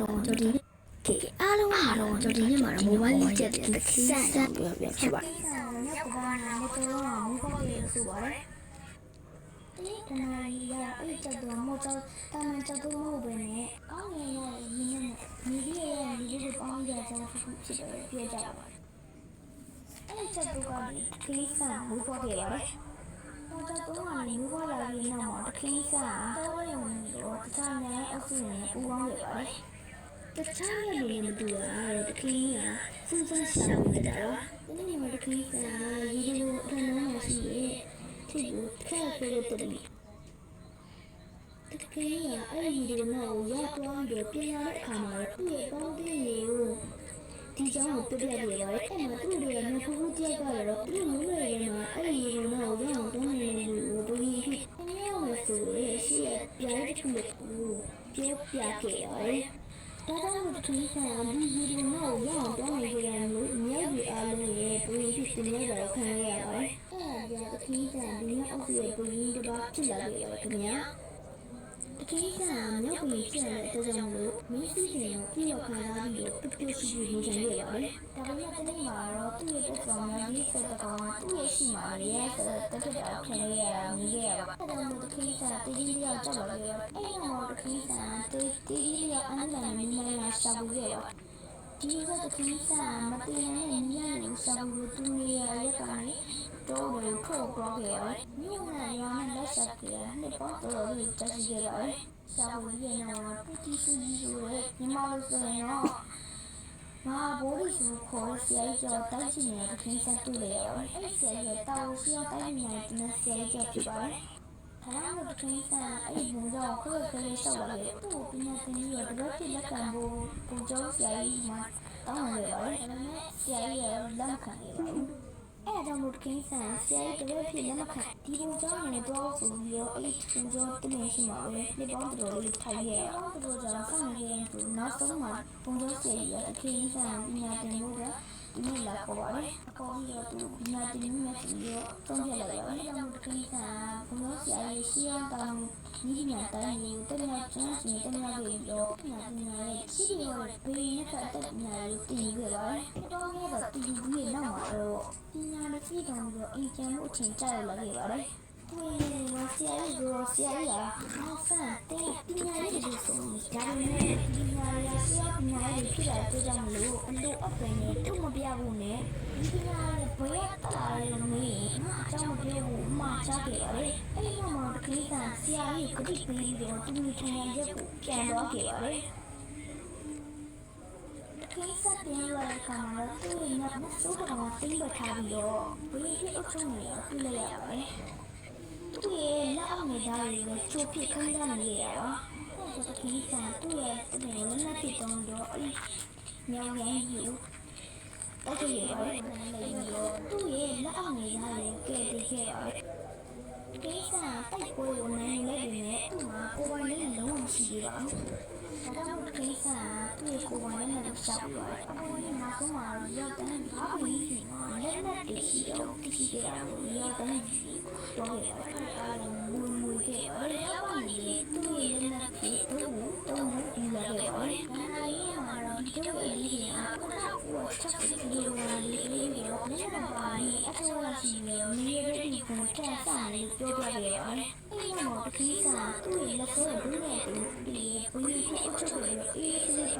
တော့ကျွန်တော်ဒီကေအားလုံးအားလုံးကျွန်တော်ဒီနေ့မှာတော့ mobile legend တစ်ခါစမ်းပြောပြဖြစ်ပါကိစ္စကိုညကဘာနာမတော်တော့မူခေါ်ရဆိုပါတယ်။ဒီတနာရီရအဲ့ချက်တော့မောချတာမန်ချက်တော့မဟုတ်ပဲနဲ့ကောင်းရရရင်းနဲ့မိဒီရဲ့မိဒီကိုပေါင်းရကြတာဖြစ်တယ်ပြောကြတာပါ။အဲ့ချက်တော့ကဒီကိစ္စမူခေါ်ရပါတယ်။မောချတော့ကနေမူခေါ်လာပြီးနောက်မှာတခိစ္စတော့ရုံတော့တခြားများအဆုနဲ့ပူပေါင်းရပါ တယ်။တခြားရဲ့လူတွေမတူတာတခင်းကစူးစမ်းရှာဖွေကြတာတော့ဒီနေ့မှာတခင်းကရေဒီလိုအထက်လုံးမှာရှိရဲ့ထိကိုခက်ခဲလို့တည်းတခင်းကအဲ့ဒီဒီတော့ရသွားပြီးပြန်လာတဲ့အခါမှာသူ့ရဲ့ပေါင်းတင်းတွေကိုဒီကြောင့်ပြပြပြရတယ်အဲ့မှာသူ့တွေကမဖူးဖူးတရားကြတော့သူ့မျိုးတွေထဲမှာအဲ့ဒီဒီတော့ရအောင်တုံးနေနေလို့ဘယ်လိုဖြစ်နေရမလဲဆိုရင်ရှိရပြားတစ်ခုကိုပြောပြခဲ့ရတယ် ဒါကြောင့်ဒီကိစ္စကဒီဗီဒီယိုကိုရအောင်ပြောနေကြရလို့မြေကြီးအားလုံးရဲ့ပုံရိပ်ဖြစ်နေကြတော့ခံရရပါတယ်။အဲဒါကြောင့်ဒီကိစ္စဒီမြေအောက်ရဲ့ပုံရိပ်တစ်ပါးဖြစ်လာခဲ့ရတယ်ခင်ဗျာ။ ဒီကိစ္စကမြောက်ပြီးဖြစ်ရတဲ့အတွက်ကြောင့်လို့မင်းစီစဉ်ကိုပြည့်ခံစားပြီးတော့ပြည့်ပြည့်ရှိရှိနေကြရပါတယ်။ဒါပေမဲ့တနေ့မှာတော့သူ့ရဲ့တက်ဆောင်များကြီးဆက်ကောင်သူ့ရဲ့ရှိမှရဲဆက်တက်တက်တာဖြစ်နေရတာမြင်ခဲ့ရပါဘူး။ဒါကြောင့်ဒီကိစ္စတည်တည်လျောက်ကြောက်လာခဲ့ရတယ်။အဲ့ဒီမှာဒီကိစ္စတည်တည်လျောက်အန်းလာနေနေလာရှာဖွေခဲ့ရတယ်။ ဒီကတခင်းစားမတင်နဲ့ညနေဆောင်လို့သူရရက်ကနေတော့ဘယ်ခေါ်ပြောခဲ့ရမြို့မှာရမ်းလက်ဆက်ကြရနှစ်ပေါင်းတော်တော်ကြာရှိခဲ့ရတယ်။ရှာဖွေရနေတာပူတီစုကြီးဆိုရဲညီမလို့ဆိုရင်တော့မဟာဘိုးရီဆိုခေါ်ဆရာကြီးကျော်တိုက်ချင်တဲ့တခင်းစားတွေ့ရရတယ်။အဲ့ဆရာကြီးတောင်ရှိအောင်တိုက်နေတဲ့ဆရာကြီးကျော်ဖြစ်ပါတယ်။ ဒါမှမဟုတ်တကယ်ဆန်အဲ့ဒီဘုံကြောင့်ခွဲခွဲလေးရှောက်လာတယ်သူ့ကိုပြညာတင်ပြီးတော့တပတ်ပြလက်ခံဖို့ဘုံကြောင့်ဆရာကြီးမှတောင်းရပါတယ်ဒါပေမဲ့ဆရာကြီးရဲ့လက်ခံရပါဘူးအဲ့ဒါကြောင့်မို့တကယ်ဆန်ဆရာကြီးတပတ်ပြလက်မခံဒီဘုံကြောင့်လည်းတော့ဆိုပြီးတော့အဲ့ဒီဘုံကြောင့်တင်နေရှိမှာပဲဒီပေါင်းတော်လေးထိုင်ရအောင်တော်ကြောင့်ဆောင်ရရင်သူနောက်ဆုံးမှာဘုံကြောင့်ဆရာကြီးရဲ့တကယ်ဆန်ပြညာတင်ဖို့ကဒီနေ့လာခေါ်ပါတယ်အပေါ်ပြီးတော့သူပညာတင်နေမှပြီးတော့သုံးပြလိုက်ရတယ်။ဒါကြောင့်ဒီကိစ္စဘုံလို့ဆရာကြီးရှင်းအောင်တောင်းဒီပညာတိုင်းကိုတမန်ကျန်းစီတမန်ကြီးတော့ပညာပညာရဲ့ရှိတယ်ရောဘေးနဲ့ကအတက်ပညာလေးတည်ခဲ့ပါတယ်။တော့ရတော့တည်ပြီးရဲ့နောက်မှာတော့ပညာလေးပြည်တော်ပြီးတော့အင်ကျန်းမှုအချိန်ကြာလာခဲ့ပါ တယ်။ဒီမှာဆရာကြီးကဆရာကြီးကအောက်ဆန်တဲ့ပညာရေးတွေဆိုရင်ဒါပေမဲ့ဒီပညာရေးဆရာပညာရေးဖြစ်တဲ့အတွက်ကြောင့်မလို့အလို့အပင်နဲ့ထုတ်မပြဘူးနဲ့ဒီပညာရေးဘယ်တလာရမလဲငါအကြောင်းမပြောဘူးအမှားချခဲ့ရတယ်အဲ့ဒီမှာတကယ်ကဆရာကြီးကတိပေးပြီးတော့သူ့ထိုင်ရရက်ကိုပြန်သွားခဲ့ရတယ်ကိစ္စပြန်လာတဲ့အခါမှာတော့သူ့ရဲ့ညမစိုးတော်တင်းပထားပြီးတော့ဘယ်ဖြစ်အချုံနေရပြလိုက်ရပါတယ်။ သူ့ရဲ့လက်အောက်နေသားတွေကိုချိုးပြခန်းသားနေရတော့အဲ့ဒါကိစ္စသူ့ရဲ့တကယ်လည်းလက်ဖြစ်တော့တော့အဲ့မြောင်ရိုင်းကြီးကိုတက်ကြရပါတယ်။သူ့ရဲ့လက်အောက်နေသားတွေကဲပြီးခဲ့ရတယ်။ကိစ္စတိုက်ပွဲကိုနိုင်နေတယ်နဲ့သူ့မှာကိုယ်ပိုင်လေးလုံးဝမရှိသေးပါဘူး။ဒါကြောင့်ကိစ္စသူ့ကို ယ်ပိုင်လေးနဲ့ရှောက်ပြီးတော့အပေါ်မှာဆုံးမှာရောက်တဲ့ဘာလို့ဒီမှာလ ကိုယ်ချက်ပြီးဒီလိုလေးလေးပြီးတော့လက်နဲ့ပါရင်အထောက်အရှိနေနေရတဲ့ဒီကိုတက်ဆန်လေးပြောပြခဲ့ရတယ်။အဲ့ဒီမှာတတိကသူ့ရဲ့လက်ဆိုးဒူးနဲ့တူဒီဘုရားဖြစ်အချုပ်ပြီးအေးစစ်